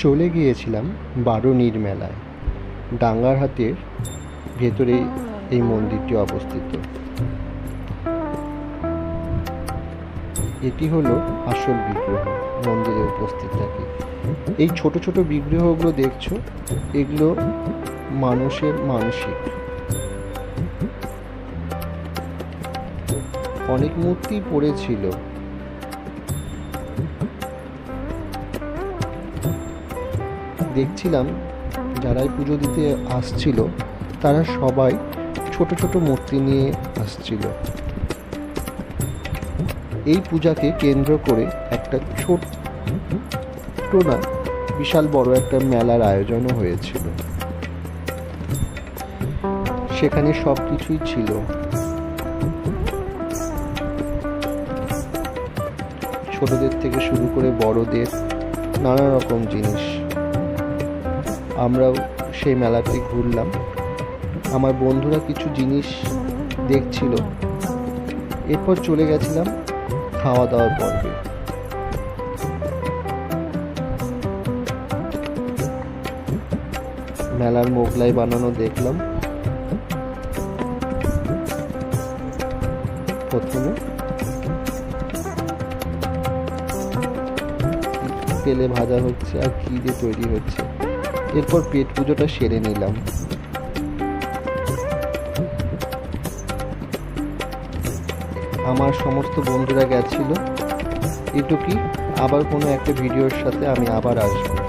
চলে গিয়েছিলাম বারুনির মেলায়, ডাঙ্গারহাটের ভেতরেই এই মন্দিরটি অবস্থিত। এটি হলো আসল বিগ্রহ, মন্দিরে উপস্থিত থাকে। এই ছোট ছোট বিগ্রহগুলো দেখছ, এগুলো মানুষের মানসিক। অনেক মূর্তি পড়েছিল দেখছিলাম যারাই পুজো দিতে আসছিল, তারা সবাই ছোট ছোট মূর্তি নিয়ে আসছিল। এই পূজাকে কেন্দ্র করে একটা ছোট না, বিশাল বড় একটা মেলার আয়োজনও হয়েছিল। সেখানে সব কিছুই ছিল। ছোটদের থেকে শুরু করে বড়দের নানা রকম জিনিস। আমরাও সেই মেলাতে ঘুরলাম। আমার বন্ধুরা কিছু জিনিস দেখছিল। এরপর চলে গেছিলাম খাওয়া দাওয়ার পর্বে। মেলার মোগলাই বানানো দেখলাম। প্রথমে তেলে ভাজা হচ্ছে আর ঘি দিয়ে তৈরি হচ্ছে। এরপর পেট পুজোটা সেরে নিলাম। আমার সমস্ত বন্ধুরা গেছিল। এটুকুই। আবার কোনো একটা ভিডিওর সাথে আমি আবার আসব।